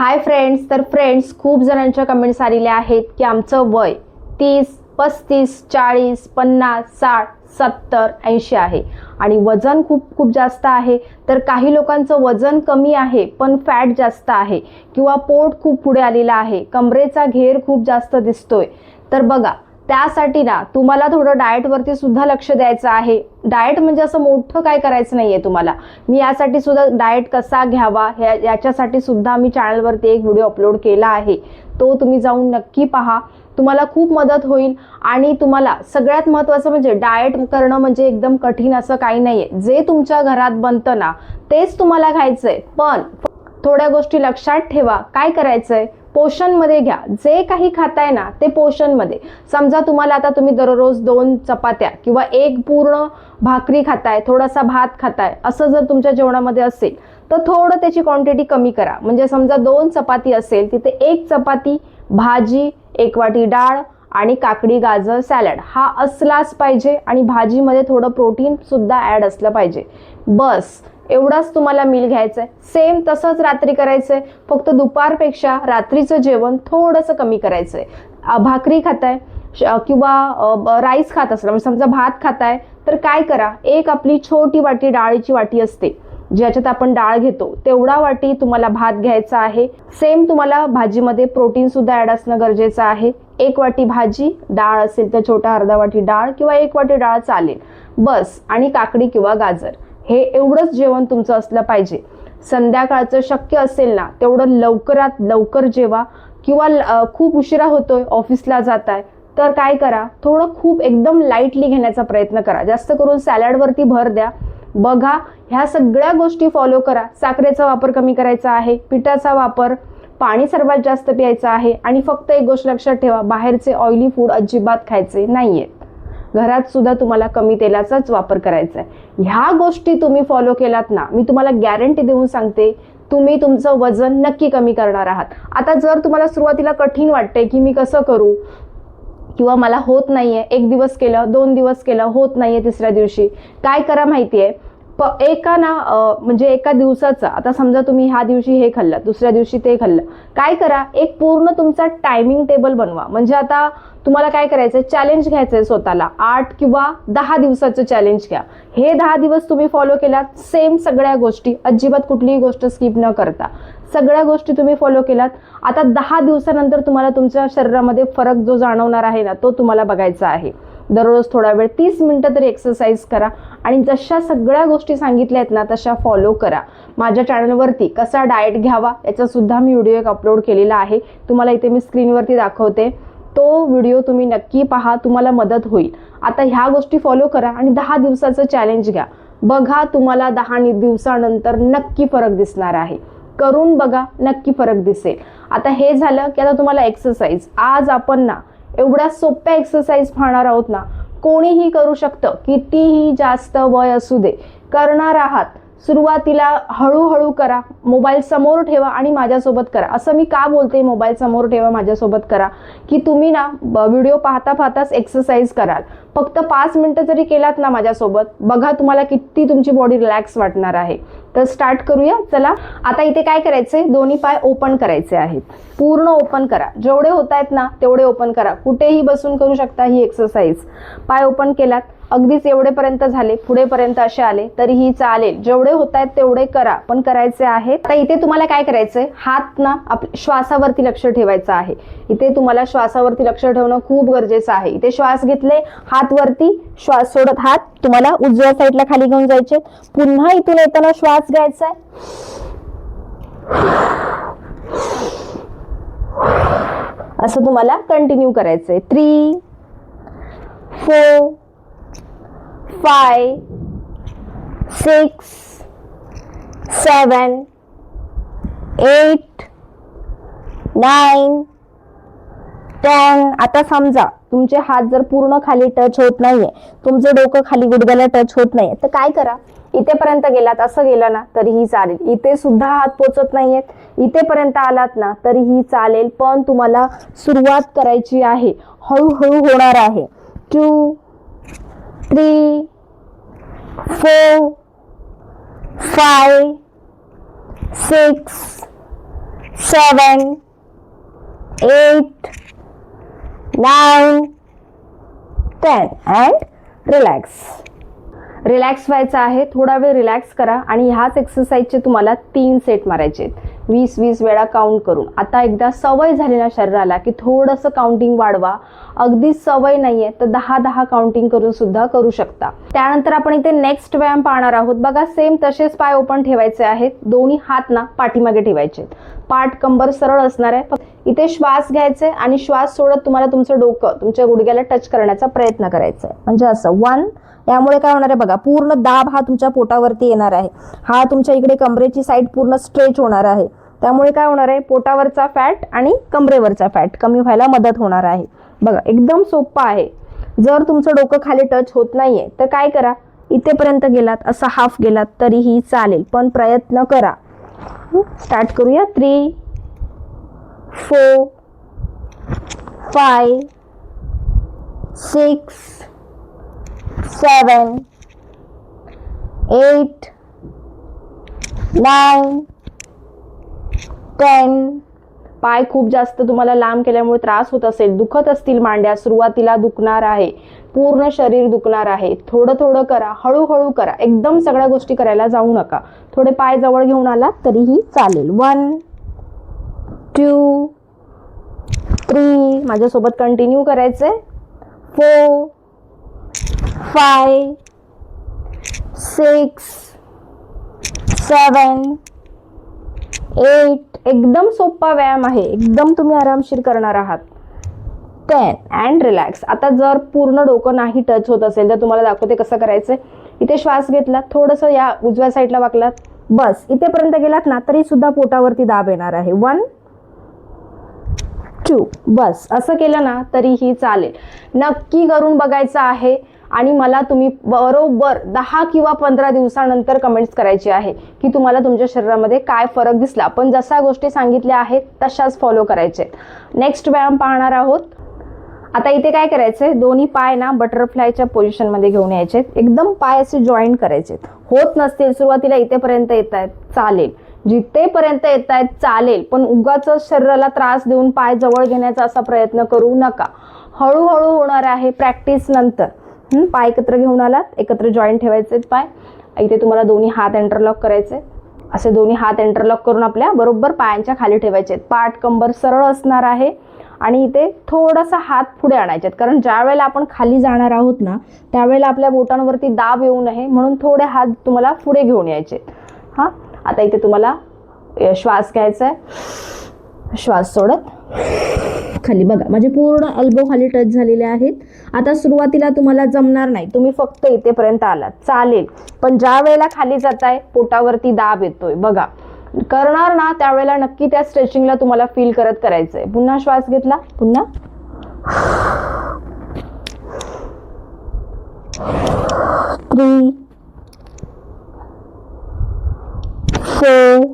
Hi friends तर friends खूप जणांच्या कमेंट्स आलेल्या आहेत की आमचं वय तीस पस्तीस चाळीस पन्नास साठ सत्तर ऐंशी आहे. आणि वजन खूप खूप जास्त आहे. तर काही लोकांचं वजन कमी आहे पण फॅट जास्त आहे. किंवा पोट खूप पुढे आलेलं आहे. कमरेचा घेर खूप जास्त दिसतोय. तर बघा त्यासाठी ना तुम्हाला थोडं डाएटवरती सुद्धा लक्ष द्यायचं आहे. डाएट म्हणजे असं मोठं काय करायचं नाहीये तुम्हाला. मी यासाठी सुद्धा डाएट कसा घ्यावा ह्या याच्यासाठी सुद्धा मी चॅनलवरती एक व्हिडिओ अपलोड केला आहे. तो तुम्ही जाऊन नक्की पहा. तुम्हाला खूप मदत होईल आणि तुम्हाला सगळ्यात महत्त्वाचं म्हणजे डाएट करणं म्हणजे एकदम कठीण असं काही नाहीये. जे तुमच्या घरात बनतं ना तेच तुम्हाला खायचंय. पण थोड्या गोष्टी लक्षात ठेवा. काय करायचंय? पोषणमध्ये घ्या. जे काही खाताय ना ते पोषणमध्ये. समजा तुम्हाला आता तुम्ही दररोज दोन चपात्या किंवा एक पूर्ण भाकरी खाताय थोडासा भात खाताय असं जर तुमच्या जेवणामध्ये असेल तर थोडं त्याची क्वांटिटी कमी करा. म्हणजे समजा दोन चपाती असेल तिथे एक चपाती भाजी एक वाटी डाळ आणि काकडी गाजर सॅलड हा असलाच पाहिजे आणि भाजीमध्ये थोडं प्रोटीन सुद्धा ॲड असलं पाहिजे. बस. एवढाच तुम्हाला मील घ्यायचं आहे सेम तसंच रात्री करायचं आहे फक्त दुपारपेक्षा रात्रीचं जेवण थोडंसं कमी करायचं आहे भाकरी खाताय श- किंवा राईस खात असला म्हणजे समजा भात खाताय तर काय करा एक आपली छोटी वाटी डाळीची वाटी असते ज्याच्यात आपण डाळ घेतो तेवढा वाटी तुम्हाला भात घ्यायचा आहे. सेम तुम्हाला भाजीमध्ये प्रोटीन सुद्धा ॲड असणं गरजेचं आहे. एक वाटी भाजी डाळ असेल तर छोटा अर्धा वाटी डाळ किंवा एक वाटी डाळ चालेल. बस. आणि काकडी किंवा गाजर. हे एवढंच जेवण तुमचं असलं पाहिजे. संध्याकाळचं शक्य असेल ना तेवढं लवकरात लवकर जेवा किंवा ल- खूप उशिरा होतोय ऑफिसला जाताय तर काय करा थोडं खूप एकदम लाईटली घेण्याचा प्रयत्न करा. जास्त करून सॅलडवरती भर द्या. बघा ह्या सगळ्या गोष्टी फॉलो करा. साखरेचा वापर कमी करायचा आहे पिठाचा वापर पाणी सर्वात जास्त प्यायचं आहे आणि फक्त एक गोष्ट लक्षात ठेवा बाहेरचे ऑइली फूड अजिबात खायचे नाहीयेत घरात सुद्धा तुम्हाला कमी तेलाचाच वापर करायचा आहे ह्या गोष्टी तुम्ही फॉलो केलात ना मी तुम्हाला गॅरंटी देऊन सांगते तुम्ही तुमचं वजन नक्की कमी करणार आहात. आता जर तुम्हाला सुरुवातीला कठीण वाटते की मी कसं करू किंवा मला होत नाही आहे एक दिवस केलं दोन दिवस केलं होत नाही आहे तिसऱ्या दिवशी काय करा माहिती आहे प एका ना म्हणजे एका दिवसाचा आता समजा तुम्ही ह्या दिवशी हे खाल्लं दुसऱ्या दिवशी ते खाल्लं काय करा एक पूर्ण तुमचा टायमिंग टेबल बनवा. म्हणजे आता तुम्हाला काय करायचं चॅलेंज घ्यायचं आहे स्वतःला. आठ किंवा दहा दिवसाचं चॅलेंज घ्या. हे दहा दिवस तुम्ही फॉलो केलात सेम सगळ्या गोष्टी. अजिबात कुठलीही गोष्ट स्किप न करता. सगळ्या गोष्टी तुम्ही फॉलो केलात. आता दहा दिवसानंतर तुम्हाला तुमच्या शरीरामध्ये फरक जो जाणवणार आहे ना तो तुम्हाला बघायचा आहे. दररोज थोडा वेळ तीस मिनटं तरी एक्सरसाइज करा आणि जशा सगळ्या गोष्टी सांगितल्या आहेत ना तशा फॉलो करा. माझ्या चॅनलवरती कसा डाएट घ्यावा याचासुद्धा मी व्हिडिओ एक अपलोड केलेला आहे. तुम्हाला इथे मी स्क्रीनवरती दाखवते. तो व्हिडिओ तुम्ही नक्की पहा तुम्हाला मदत होईल. आता ह्या गोष्टी फॉलो करा आणि दहा दिवसाचं चॅलेंज घ्या. बघा तुम्हाला दहा दिवसानंतर नक्की फरक दिसणार आहे. करून बघा नक्की फरक दिसेल. आता हे झालं की आता तुम्हाला एक्सरसाइज आज आपण ना एवढ्या सोप्या एक्सरसाइज पाहणार आहोत ना कोणीही करू शकतं. कितीही जास्त वय असू दे करणार आहात सुरुवातीला हळूहळू करा. मोबाईल समोर ठेवा आणि माझ्यासोबत करा. असं मी का बोलते? मोबाईल समोर ठेवा माझ्यासोबत करा. की तुम्ही ना व्हिडिओ पाहता पाहताच एक्सरसाइज कराल. फक्त पाच मिनटं जरी केलात ना माझ्यासोबत बघा तुम्हाला किती तुमची बॉडी रिलॅक्स वाटणार आहे. तर स्टार्ट करूया. चला आता इथे काय करायचंय? दोन्ही पाय ओपन करायचे आहेत. पूर्ण ओपन करा. जेवढे होत आहेत ना तेवढे ओपन करा. कुठेही बसून करू शकता ही एक्सरसाइज पाय ओपन केलात. अगदीच एवढेपर्यंत झाले पुढेपर्यंत असे आले तरीही चालेल. जेवढे होत आहेत तेवढे करा पण करायचे आहेत. आता इथे तुम्हाला काय करायचंय? हात ना आप श्वासावरती लक्ष ठेवायचं आहे. इथे तुम्हाला श्वासावरती लक्ष ठेवणं खूप गरजेचं आहे. इथे श्वास घेतले हात वरती श्वास सोडत हात तुम्हाला उजव्या साईडला खाली घेऊन जायचे. पुन्हा इथून येताना श्वास घ्यायचा आहे. असं तुम्हाला कंटिन्यू करायचंय. Three four five six seven eight nine ten. आता समजा तुमचे हात जर पूर्ण खाली टच होत नाहीये तुमचं डोकं खाली गुडघ्याला टच होत नाहीये तर काय करा? इथेपर्यंत गेलात असं गेलं ना तरीही चालेल. इथे सुद्धा हात पोचत नाहीयेत. इथेपर्यंत आलात ना तरीही चालेल. पण तुम्हाला सुरुवात करायची आहे. हळूहळू होणार आहे. Two three four five six seven, eight, nine, ten and relax relax व्हायचं आहे. थोडा वेळ रिलॅक्स करा. आणि ह्याच एक्सरसाइजचे तुम्हाला तीन सेट मारायचे आहेत. वीस वीस वेळा काउंट करून. आता एकदा सवय झाली ना शरीराला की थोडंसं काउंटिंग वाढवा. अगदी सवय नाहीये तर दहा दहा काउंटिंग करून सुद्धा करू शकता. त्यानंतर आपण इथे नेक्स्ट व्यायाम पाहणार आहोत. बघा सेम तसेच पाय ओपन ठेवायचे आहेत. दोन्ही हात ना पाठीमागे ठेवायचे. पाठ कंबर सरळ असणार आहे. फक्त इथे श्वास घ्यायचे आणि श्वास सोडत तुम्हाला तुमचं डोकं तुमच्या गुडघ्याला टच करण्याचा प्रयत्न करायचा आहे. म्हणजे असं वन यामुळे काय होणार आहे बघा पूर्ण दाब हा तुमच्या पोटावरती येणार आहे. हा तुमच्या इकडे कमरेची साईड पूर्ण स्ट्रेच होणार आहे. त्यामुळे काय होणार आहे? पोटावरचा फॅट आणि कमरेवरचा फॅट कमी व्हायला मदत होणार आहे. बघा एकदम सोपं आहे. जर तुमचं डोकं खाली टच होत नाहीये तर काय करा? इथेपर्यंत गेलात असा हाफ गेलात तरीही चालेल. पण प्रयत्न करा. स्टार्ट करूया. Three four five six seven eight nine ten पाय खूप जास्त तुम्हाला लांब केल्यामुळे त्रास होत असेल दुखत असतील मांड्या सुरुवातीला दुखणार आहे पूर्ण शरीर दुखणार आहे. थोडं थोडं करा हळूहळू करा. एकदम सगळ्या गोष्टी करायला जाऊ नका. थोडे पाय जवळ घेऊन आला तरीही चालेल. वन टू थ्री माझ्यासोबत कंटिन्यू करायचे four five six seven eight एकदम सोपा व्यायाम आहे. एकदम तुम्ही आरामशीर करणार आहात. टेन अँड रिलॅक्स आता जर पूर्ण डोकं नाही टच होत असेल तर तुम्हाला दाखवते कसं करायचं इथे श्वास घेतला थोडंसं या उजव्या साईडला वाकलात. बस. इथेपर्यंत गेलात ना तरी सुद्धा पोटावरती दाब येणार आहे. वन टू बस. असं केलं ना तरीही चालेल. नक्की करून बघायचं आहे. आणि मला तुम्ही बरोबर दहा किंवा पंधरा दिवसानंतर कमेंट्स करायची आहे की तुम्हाला तुमच्या शरीरामध्ये काय फरक दिसला. पण जशा गोष्टी सांगितल्या आहेत तशाच फॉलो करायचे नेक्स्ट व्यायाम पाहणार आहोत. आता इथे काय करायचंय? दोन्ही पाय ना बटरफ्लायच्या पोझिशनमध्ये घेऊन यायचे एकदम पाय असे जॉईंट करायचे होत नसतील सुरुवातीला इथेपर्यंत येत आहेत चालेल. जिथेपर्यंत येत आहेत चालेल. पण उगाच शरीराला त्रास देऊन पाय जवळ घेण्याचा असा प्रयत्न करू नका. हळूहळू होणार आहे प्रॅक्टिस नंतर. पाय एकत्र घेऊन आलात एकत्र जॉईंट ठेवायचे पाय. इथे तुम्हाला दोन्ही हात एंटरलॉक करायचे असे दोन्ही हात एंटरलॉक करून आपल्या बरोबर पायांच्या खाली ठेवायचे आहेत. पाठ कंबर सरळ असणार आहे आणि इथे थोडासा हात पुढे आणायचे आहेत. कारण ज्या वेळेला आपण खाली जाणार आहोत ना त्यावेळेला आपल्या बोटांवरती दाब येऊ नये म्हणून थोडे हात तुम्हाला पुढे घेऊन यायचे हां? आता इथे तुम्हाला श्वास घ्यायचा आहे. श्वास सोडत. खाली. बघा माझे पूर्ण अल्बो खाली टच झालेले आहेत. आता सुरुवातीला तुम्हाला जमणार नाही. तुम्ही फक्त इथेपर्यंत आलात. चालेल. पण ज्या वेळेला खाली जाताय पोटावरती दाब येतोय. बघा. करणार ना त्यावेळेला नक्की त्या स्ट्रेचिंगला तुम्हाला फील करत करायचंय. पुन्हा श्वास घेतला. पुन्हा. Three four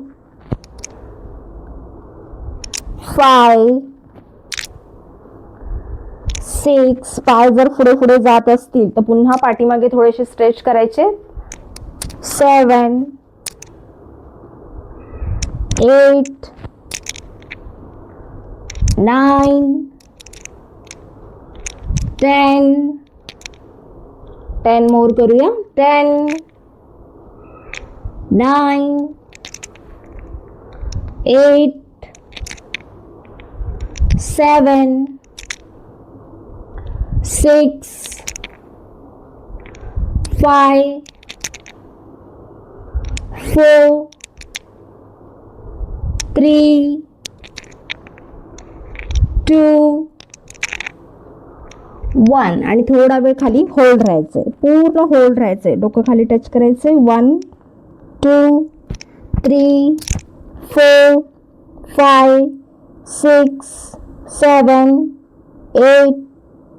five six pi जर पुढे पुढे जात असतील तर पुन्हा पाठीमागे थोडेसे स्ट्रेच करायचे. Seven eight nine ten ten more करूया. Ten nine eight seven six, five, four, three, two, one. आणि थोडा वेळ खाली होल्ड राहायचं आहे पूर्ण होल्ड राहायचं आहे डोकं खाली टच करायचं आहे one two three four five six seven eight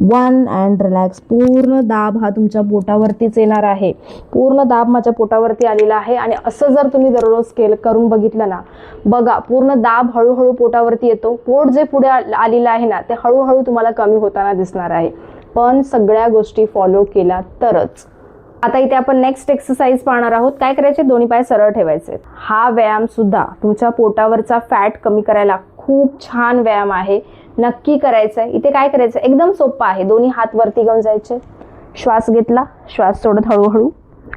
one and relax. पूर्ण दाब हा तुमच्या पोटावरतीच येणार आहे. पूर्ण दाब माझ्या पोटावरती आलेला आहे आणि असं जर तुम्ही दररोज केलं करून बघितलं ना बघा पूर्ण दाब हळूहळू पोटावरती येतो. पोट जे पुढे आलेलं आहे ना ते हळूहळू तुम्हाला कमी होताना दिसणार आहे. पण सगळ्या गोष्टी फॉलो केल्या तरच. आता इथे आपण नेक्स्ट एक्सरसाइज पाहणार आहोत. काय करायचे? दोन्ही पाय सरळ ठेवायचे. हा व्यायाम सुद्धा तुमच्या पोटावरचा फॅट कमी करायला खूप छान व्यायाम आहे. नक्की करायचा आहे इथे काय करायचं एकदम सोपं आहे. दोन्ही हात वरती घेऊन जायचे. श्वास घेतला. श्वास सोडत हळूहळू.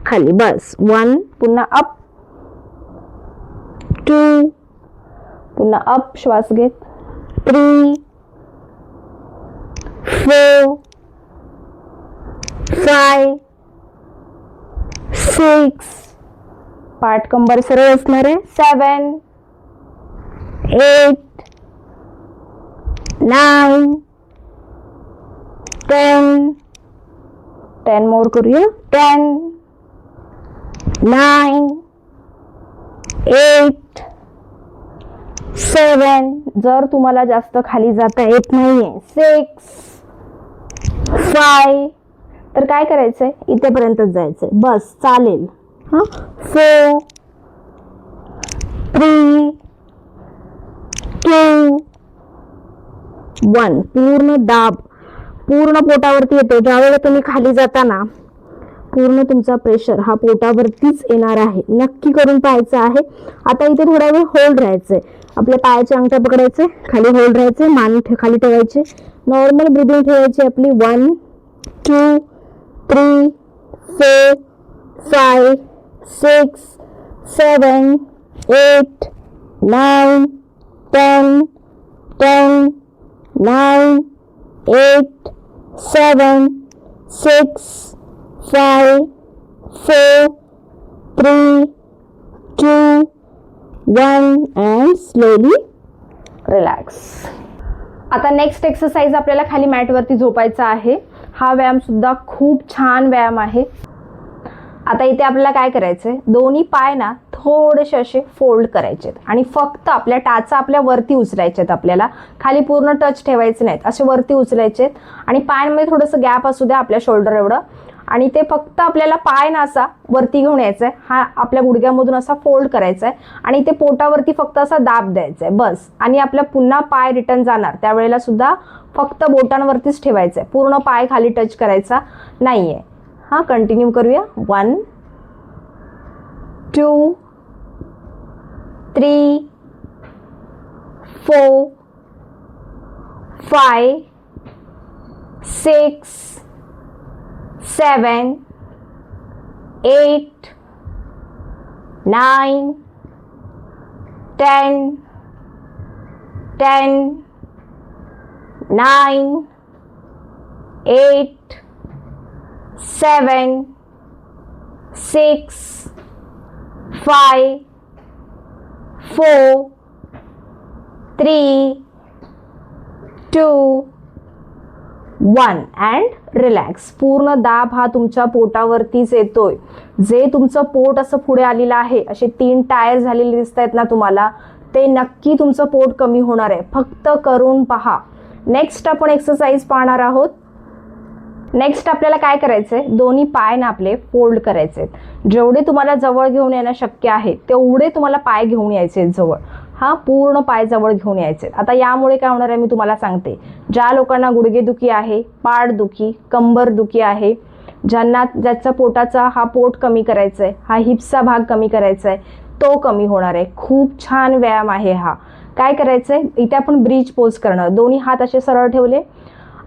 खाली बस. वन पुन्हा अप टू पुन्हा अप श्वास घेत. थ्री फोर फाय सिक्स पाठ कंबर सरळ असणार. आहे seven eight nine ten ten more करूया टेन नाईन एट सेवन जर तुम्हाला जास्त खाली जाता येत नाहीये. सिक्स फाय तर काय करायचंय? इथेपर्यंतच जायचंय. बस चालेल. हा? फोर थ्री टू वन पूर्ण दाब. पूर्ण पोटावरती येतो ज्यावेळेला तुम्ही खाली जाताना पूर्ण तुमचा प्रेशर हा पोटावरतीच येणार आहे. नक्की करून पाहायचं आहे. आता इथे थोडा वेळ होल्ड राहायचंय. आपल्या पायाच्या अंगठ्या पकडायचे खाली होल्ड राहायचे मान ठे- खाली ठेवायचे. नॉर्मल ब्रिदिंग ठेवायची आपली. One two three four five six seven eight nine ten ten nine eight seven six five, four, three, two, one and slowly relax. आता नेक्स्ट एक्सरसाइज आपल्याला खाली मॅटवरती झोपायचा आहे हा व्यायाम सुद्धा खूप छान व्यायाम आहे आता इथे आपल्याला काय करायचंय? दोन्ही पाय ना थोडेसे असे फोल्ड करायचे आणि फक्त आपल्या टाचा आपल्या वरती उचलायचे आहेत आपल्याला. खाली पूर्ण टच ठेवायचे नाहीत. असे वरती उचलायचे आणि पायांमध्ये थोडंसं गॅप असू द्या आपल्या शोल्डर एवढं. आणि ते फक्त आपल्याला पाय ना असा वरती घेऊन यायचा आहे हा आपल्या गुडघ्यामधून असा फोल्ड करायचा आहे आणि ते पोटावरती फक्त असा दाब द्यायचा आहे बस. आणि आपला पुन्हा पाय रिटर्न जाणार. त्यावेळेला सुद्धा फक्त बोटांवरतीच ठेवायचं आहे पूर्ण पाय खाली टच करायचा नाही आहे हां कंटिन्यू करूया one two three four five six seven, eight, nine, ten, ten, nine, eight, seven, six, five, four, three, two, one. And relax पूर्ण दाब हा तुमच्या पोटावरतीच येतोय. जे तुमचं पोट असं पुढे आलेलं आहे असे तीन टायर झालेले दिसत आहेत ना तुम्हाला ते नक्की तुमचं पोट कमी होणार आहे. फक्त करून पहा. नेक्स्ट आपण एक्सरसाइज पाहणार आहोत. नेक्स्ट आपल्याला काय करायचंय? दोन्ही पाय ना आपले फोल्ड करायचे जेवढे तुम्हाला जवळ घेऊन येणं शक्य आहे तेवढे तुम्हाला पाय घेऊन यायचे जवळ. हा पूर्ण पाय जवळ घेऊन यायचे आता यामुळे काय होणार आहे मी तुम्हाला सांगते. ज्या लोकांना गुडघेदुखी आहे पाठदुखी कंबर दुखी आहे ज्यांना ज्याचा पोटाचा हा पोट कमी करायचा आहे हा हिप्सचा भाग कमी करायचा आहे तो कमी होणार आहे. खूप छान व्यायाम आहे हा. काय करायचं आहे इथे आपण ब्रिज पोज करणं दोन्ही हात असे सरळ ठेवले.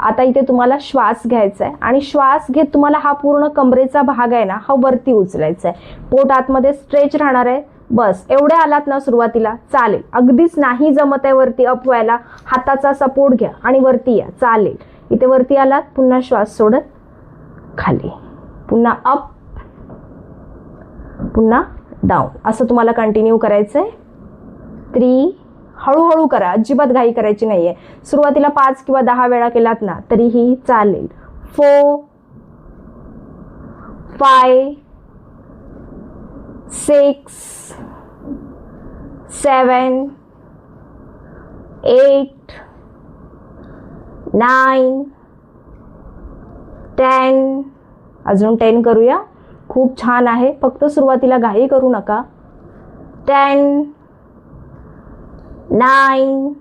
आता इथे तुम्हाला श्वास घ्यायचा आहे आणि श्वास घेत तुम्हाला हा पूर्ण कमरेचा भाग आहे ना हा वरती उचलायचा आहे पोट आतमध्ये स्ट्रेच राहणार आहे. बस एवढे आलात ना सुरुवातीला चालेल. अगदीच नाही जमत आहे वरती अप व्हायला. हाताचा सपोर्ट घ्या आणि वरती या. चालेल. इथे वरती आलात पुन्हा श्वास सोडत खाली. पुन्हा अप पुन्हा डाऊन असं तुम्हाला कंटिन्यू करायचं आहे थ्री हळूहळू करा अजिबात घाई करायची नाही आहे सुरुवातीला पाच किंवा दहा वेळा केलात ना तरीही चालेल. Four five six seven eight nine ten अजून टेन करूया. खूप छान आहे. फक्त सुरुवातीला घाई करू नका. Ten nine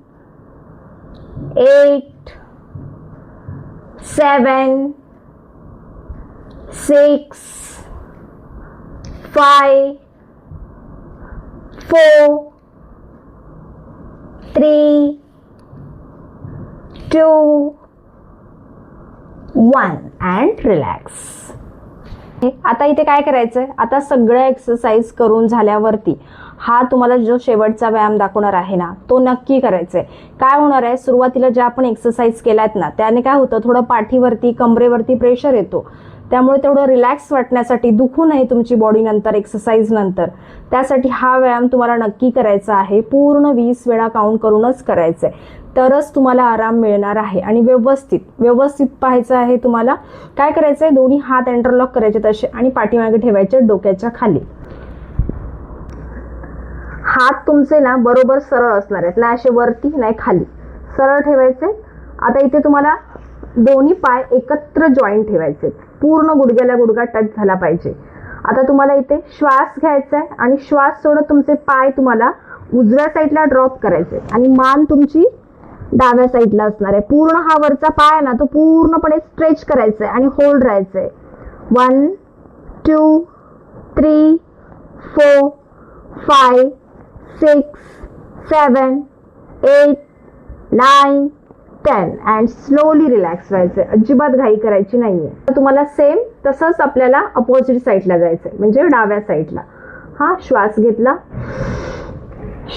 eight seven six five four three two, one. And relax आता इथे काय करायचं आहे आता सगळ्या एक्सरसाइज करून झाल्यावरती हा तुम्हाला जो शेवटचा व्यायाम दाखवणार आहे ना तो नक्की करायचा आहे काय होणार आहे? सुरुवातीला ज्या आपण एक्सरसाइज केल्यात ना त्याने काय होतं? थोडं पाठीवरती कमरेवरती प्रेशर येतो. त्यामुळे तेवढं रिलॅक्स वाटण्यासाठी दुखू नये तुमची बॉडी नंतर एक्सरसाइज नंतर. त्यासाठी हा व्यायाम तुम्हाला नक्की करायचा आहे. पूर्ण वीस वेळा काउंट करूनच करायचं आहे तरच तुम्हाला आराम मिळणार आहे. आणि व्यवस्थित व्यवस्थित पाहायचं आहे तुम्हाला काय करायचं आहे दोन्ही हात एंटरलॉक करायचे तसे आणि पाठीमागे ठेवायचे डोक्याच्या खाली. हात तुमचे ना बरोबर सरळ असणार आहेत. नाही असे वरती नाही खाली. सरळ ठेवायचे. आता इथे तुम्हाला दोन्ही पाय एकत्र जॉईन ठेवायचे. पूर्ण गुडघ्याला गुडघा टच झाला पाहिजे. आता तुम्हाला इथे श्वास घ्यायचा आहे आणि श्वास सोडत तुमचे पाय तुम्हाला उजव्या साईडला ड्रॉप करायचे आणि मान तुमची डाव्या साईडला असणार आहे. पूर्ण हा वरचा पाय आहे ना तो पूर्णपणे स्ट्रेच करायचा आहे आणि होल्ड राहायचं आहे. One two three four five six seven eight nine ten. And slowly relax व्हायचं आहे अजिबात घाई करायची नाही आहे तुम्हाला सेम तसंच आपल्याला अपोजिट साईडला जायचं आहे म्हणजे डाव्या साईडला हा श्वास घेतला.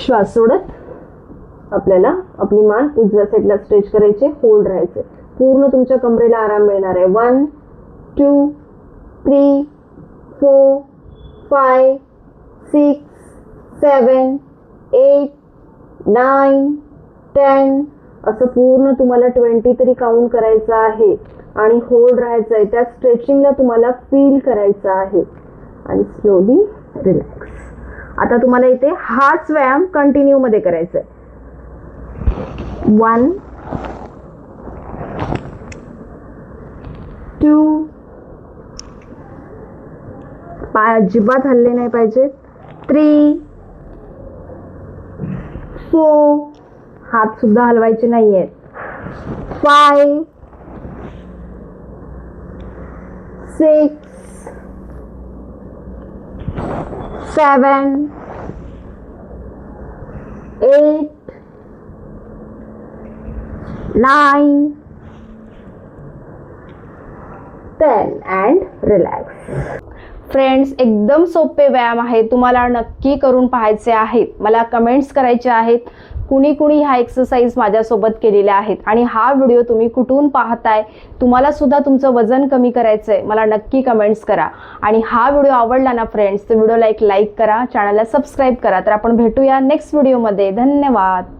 श्वास सोडत आपल्याला आपली मान उजव्या साईडला स्ट्रेच करायचे. होल्ड राहायचे पूर्ण तुमच्या कमरेला आराम मिळणार आहे. One two three four five six seven eight nine ten असं पूर्ण तुम्हाला ट्वेंटी तरी काउंट करायचं आहे. आणि होल्ड राहायचं आहे. त्या स्ट्रेचिंगला तुम्हाला फील करायचं आहे. आणि स्लोली रिलॅक्स आता तुम्हाला इथे हाच व्यायाम कंटिन्यू मध्ये करायचा आहे वन टू पाय अजिबात हल्ले नाही पाहिजेत. थ्री फोर हात सुद्धा हलवायचे नाही आहेत five six seven eight nine ten and relax friends एकदम सोपे व्यायाम आहे तुम्हाला नक्की करून पाहायचे आहेत. मला कमेंट्स करायचे आहेत. कुणी कुणी ह्या एक्सरसाइज माझ्यासोबत केलेल्या आहेत. आणि हा व्हिडिओ तुम्ही कुठून पाहताय तुम्हाला सुद्धा तुमचं वजन कमी करायचं आहे मला नक्की कमेंट्स करा. आणि हा व्हिडिओ आवडला ना फ्रेंड्स तर व्हिडिओला एक लाईक करा. चॅनलला सबस्क्राईब करा. तर आपण भेटूया नेक्स्ट व्हिडिओमध्ये धन्यवाद.